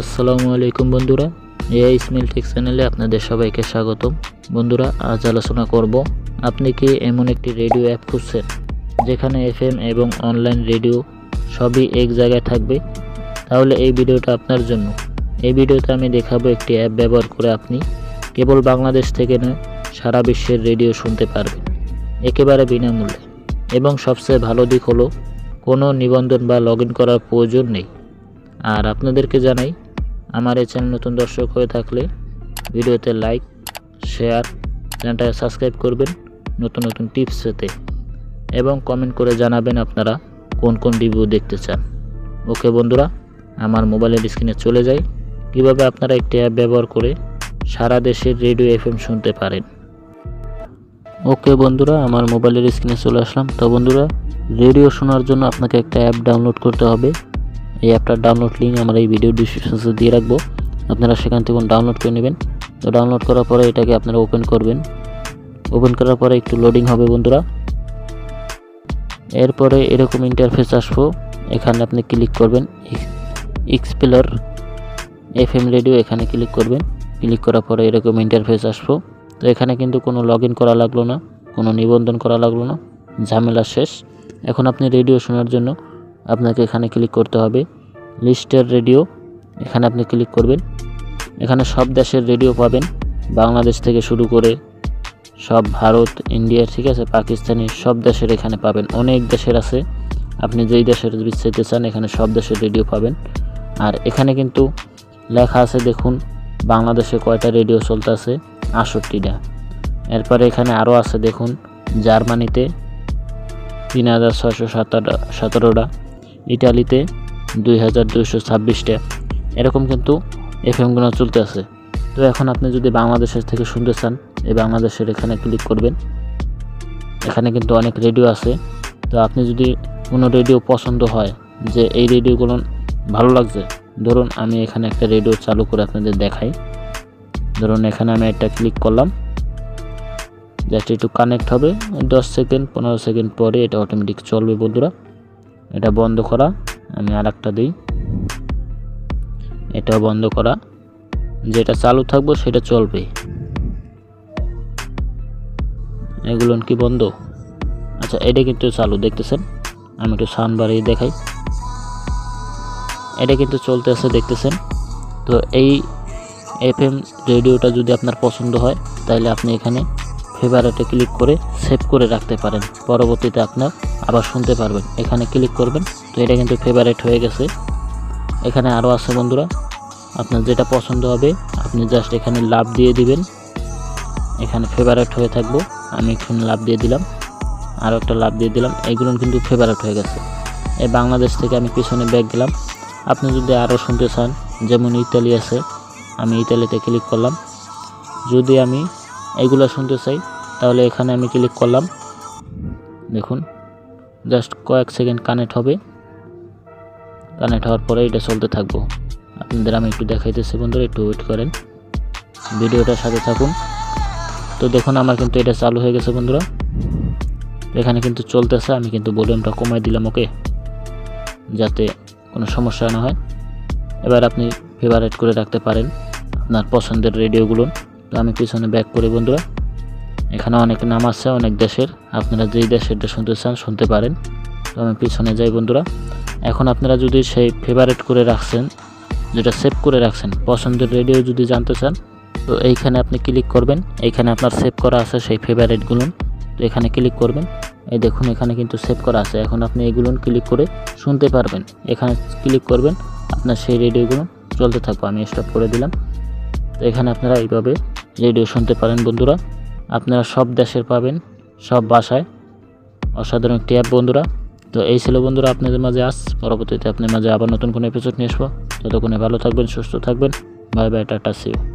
আসসালামু আলাইকুম বন্ধুরা, এআই ইসমাইল টেক চ্যানেলে আপনাদের সবাইকে স্বাগতম। বন্ধুরা, আজ আলোচনা করব, আপনি কি এমন একটি রেডিও অ্যাপ খুঁজছেন, যেখানে এফএম এবং অনলাইন রেডিও সবই এক জায়গায় থাকবে? তাহলে এই ভিডিওটা আপনার জন্য। এই ভিডিওতে আমি দেখাবো একটি অ্যাপ ব্যবহার করে আপনি কেবল বাংলাদেশ থেকে নয়, সারা বিশ্বের রেডিও শুনতে পারবেন, একেবারে বিনামূল্যে। এবং সবচেয়ে ভালো দিক হলো, কোনো নিবন্ধন বা লগ করার প্রয়োজন নেই। আর আপনাদেরকে জানাই আমার এই চ্যানেল নতুন দর্শক হয়ে থাকলে ভিডিওতে লাইক শেয়ার চ্যানেলটা সাবস্ক্রাইব করবেন নতুন নতুন টিপস পেতে। এবং কমেন্ট করে জানাবেন আপনারা কোন কোন রিভিউ দেখতে চান। ওকে বন্ধুরা, আমার মোবাইলের স্ক্রিনে চলে যাই। কীভাবে আপনারা একটি অ্যাপ ব্যবহার করে সারা দেশের রেডিও এফএম শুনতে পারেন। ওকে বন্ধুরা, আমার মোবাইলের স্ক্রিনে চলে আসলাম। তো বন্ধুরা, রেডিও শোনার জন্য আপনাকে একটা অ্যাপ ডাউনলোড করতে হবে। এই অ্যাপটার ডাউনলোড লিঙ্ক আমরা এই ভিডিও ডিসক্রিপশনে দিয়ে রাখব। আপনারা সেখান থেকে ডাউনলোড করে নেবেন। তো ডাউনলোড করার পরে এটাকে আপনারা ওপেন করবেন। ওপেন করার পরে একটু লোডিং হবে বন্ধুরা। এরপরে এরকম ইন্টারফেস আসব। এখানে আপনি ক্লিক করবেন এক্সপ্লোর এফ এম রেডিও এখানে ক্লিক করবেন। ক্লিক করার পরে এরকম ইন্টারফেস আসব। তো এখানে কিন্তু কোনো লগ করা লাগল না, কোনো নিবন্ধন করা লাগল না। ঝামেলা শেষ। এখন আপনি রেডিও শোনার জন্য আপনাকে এখানে ক্লিক করতে হবে। লিস্টের রেডিও, এখানে আপনি ক্লিক করবেন। এখানে সব দেশের রেডিও পাবেন। বাংলাদেশ থেকে শুরু করে সব ভারত, ইন্ডিয়া, ঠিক আছে, পাকিস্তানি সব দেশের এখানে পাবেন। অনেক দেশের আছে। আপনি যেই দেশের বিচ্ছেদে চান, এখানে সব দেশের রেডিও পাবেন। আর এখানে কিন্তু লেখা আছে, দেখুন, বাংলাদেশে কয়টা রেডিও চলতে আছে আটষট্টিটা। এরপরে এখানে আরও আছে, দেখুন, জার্মানিতে তিন হাজার ছয়শো সাতারো, সতেরোটা, ইটালিতে দুই হাজার দুইশো ছাব্বিশটা। এরকম কিন্তু এফএমগুলো চলতে আছে। তো এখন আপনি যদি বাংলাদেশের থেকে শুনতে চান, এই বাংলাদেশের এখানে ক্লিক করবেন। এখানে কিন্তু অনেক রেডিও আছে। তো আপনি যদি কোনো রেডিও পছন্দ হয়, যে এই রেডিওগুলো ভালো লাগছে, ধরুন আমি এখানে একটা রেডিও চালু করে আপনাদের দেখাই। ধরুন এখানে আমি একটা ক্লিক করলাম। জাস্ট একটু কানেক্ট হবে। দশ সেকেন্ড, পনেরো সেকেন্ড পরে এটা অটোমেটিক চলবে বন্ধুরা। এটা বন্ধ করা। আমি আর একটা দিই। এটাও বন্ধ করা। যেটা চালু থাকব সেটা চলবে। এগুলো কি বন্ধ? আচ্ছা এটা কিন্তু চালু, দেখতেছেন? আমি একটু সাউন্ড বাড়িয়ে দেখাই। এটা কিন্তু চলতেছে দেখতেছেন? তো এই এফএম রেডিওটা যদি আপনার পছন্দ হয়, তাহলে আপনি এখানে ফেভারেটে ক্লিক করে সেভ করে রাখতে পারেন। পরবর্তীতে আপনার আবার শুনতে পারবেন। এখানে ক্লিক করবেন। তো এটা কিন্তু ফেভারেট হয়ে গেছে। এখানে আরও আছে বন্ধুরা, আপনার যেটা পছন্দ হবে, আপনি জাস্ট এখানে লাভ দিয়ে দিবেন। এখানে ফেভারেট হয়ে থাকব, আমি এখানে লাভ দিয়ে দিলাম আরও একটা লাভ দিয়ে দিলাম এইগুলো কিন্তু ফেভারেট হয়ে গেছে। এই বাংলাদেশ থেকে আমি পিছনে ব্যাগ গেলাম। আপনি যদি আরও শুনতে চান, যেমন ইতালি আছে, আমি ইতালিতে ক্লিক করলাম। যদি আমি এইগুলো শুনতে চাই, তাহলে এখানে আমি ক্লিক করলাম। দেখুন জাস্ট কয়েক সেকেন্ড কানেক্ট হবে। কানেক্ট হওয়ার পরে এটা চলতে থাকব। আপনাদের আমি একটু দেখাইতেছি বন্ধুরা, একটু ওয়েট করেন। ভিডিওটার সাথে থাকুন। তো দেখুন, আমার কিন্তু এটা চালু হয়ে গেছে বন্ধুরা। এখানে কিন্তু চলতেছে, আমি কিন্তু ভলিউমটা কমাই দিলাম, ওকে? যাতে কোনো সমস্যা না হয়। এবার আপনি ফেভারেট করে রাখতে পারেন আপনার পছন্দের রেডিওগুলো তো আমি পিছনে ব্যাক করি বন্ধুরা। এখানে অনেক নাম আছে, অনেক দেশের। আপনারা যেই দেশেরটা শুনতে চান, শুনতে পারেন। আমি পিছনে যাই বন্ধুরা। এখন আপনারা যদি সেই ফেভারেট করে রাখছেন, যেটা সেভ করে রাখছেন, পছন্দের রেডিও যদি জানতে চান, তো এইখানে আপনি ক্লিক করবেন। এইখানে আপনার সেভ করা আছে সেই ফেভারেটগুলো তো এখানে ক্লিক করবেন। এই দেখুন, এখানে কিন্তু সেভ করা আছে। এখন আপনি এইগুলো ক্লিক করে শুনতে পারবেন। এখানে ক্লিক করবেন, আপনার সেই রেডিওগুলো চলতে থাকবে। আমি স্টপ করে দিলাম। তো এখানে আপনারা এইভাবে রেডিও শুনতে পারেন বন্ধুরা। আপনারা সব দেশের পাবেন, সব ভাষায়। অসাধারণ একটি অ্যাপ বন্ধুরা। তো এই ছিল বন্ধুরা আপনাদের মাঝে আস পরবর্তীতে আপনার মাঝে আবার নতুন কোনো এপিসোড নিয়ে আসব। ততক্ষণে ভালো থাকবেন, সুস্থ থাকবেন। Bye bye, tata see you